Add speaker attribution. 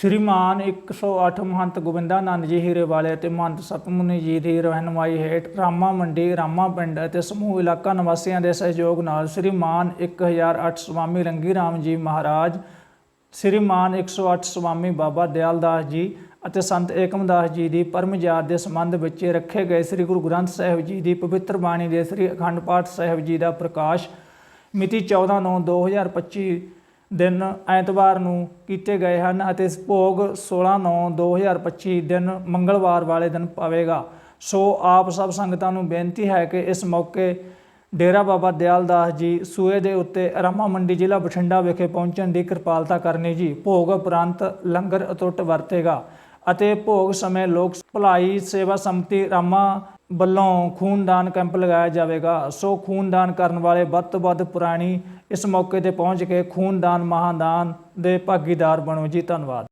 Speaker 1: ਸ਼੍ਰੀਮਾਨ 108 ਮਹੰਤ ਗੋਬਿੰਦਾਨੰਦ ਜੀ ਹੀਰੇ ਵਾਲੇ ਅਤੇ ਮਹੰਤ ਸਤਮੁਨੀ ਜੀ ਦੀ ਰਹਿਨਮਾਈ ਹੇਠ ਰਾਮਾ ਮੰਡੀ, ਰਾਮਾ ਪਿੰਡ ਅਤੇ ਸਮੂਹ ਇਲਾਕਾ ਨਿਵਾਸੀਆਂ ਦੇ ਸਹਿਯੋਗ ਨਾਲ ਸ਼੍ਰੀਮਾਨ 1008 ਸਵਾਮੀ ਰੰਗੀ ਰਾਮ ਜੀ ਮਹਾਰਾਜ, ਸ਼੍ਰੀਮਾਨ 108 ਸਵਾਮੀ ਬਾਬਾ ਦਿਆਲਦਾਸ ਜੀ ਅਤੇ ਸੰਤ ਏਕਮਦਾਸ ਜੀ ਦੀ ਪਰਮਜਾਤ ਦੇ ਸੰਬੰਧ ਵਿੱਚ ਰੱਖੇ ਗਏ ਸ੍ਰੀ ਗੁਰੂ ਗ੍ਰੰਥ ਸਾਹਿਬ ਜੀ ਦੀ ਪਵਿੱਤਰ ਬਾਣੀ ਦੇ ਸ੍ਰੀ ਅਖੰਡ ਪਾਠ ਸਾਹਿਬ ਜੀ ਦਾ ਪ੍ਰਕਾਸ਼ ਮਿਤੀ 14/9/2025 ਦਿਨ ਐਤਵਾਰ ਨੂੰ ਕੀਤੇ ਗਏ ਹਨ ਅਤੇ ਭੋਗ 16/9/2025 ਦਿਨ ਮੰਗਲਵਾਰ ਵਾਲੇ ਦਿਨ ਪਵੇਗਾ। ਸੋ ਆਪ ਸਭ ਸੰਗਤਾਂ ਨੂੰ ਬੇਨਤੀ ਹੈ ਕਿ ਇਸ ਮੌਕੇ ਡੇਰਾ ਬਾਬਾ ਦਿਆਲ ਦਾਸ ਜੀ ਸੂਏ ਦੇ ਉੱਤੇ ਰਾਮਾ ਮੰਡੀ ਜ਼ਿਲ੍ਹਾ ਬਠਿੰਡਾ ਵਿਖੇ ਪਹੁੰਚਣ ਦੀ ਕਿਰਪਾਲਤਾ ਕਰਨੀ ਜੀ। ਭੋਗ ਉਪਰੰਤ ਲੰਗਰ ਅਤੁੱਟ ਵਰਤੇਗਾ ਅਤੇ ਭੋਗ ਸਮੇਂ ਲੋਕ ਭਲਾਈ ਸੇਵਾ ਸੰਮਤੀ ਰਾਮਾ ਵੱਲੋਂ ਖੂਨਦਾਨ ਕੈਂਪ ਲਗਾਇਆ ਜਾਵੇਗਾ। ਸੋ ਖੂਨਦਾਨ ਕਰਨ ਵਾਲੇ ਵੱਧ ਤੋਂ ਵੱਧ ਪੁਰਾਣੀ ਇਸ ਮੌਕੇ ਤੇ ਪਹੁੰਚ ਕੇ ਖੂਨਦਾਨ ਮਹਾਦਾਨ ਦੇ ਭਾਗੀਦਾਰ ਬਣੋ ਜੀ ਧੰਨਵਾਦ।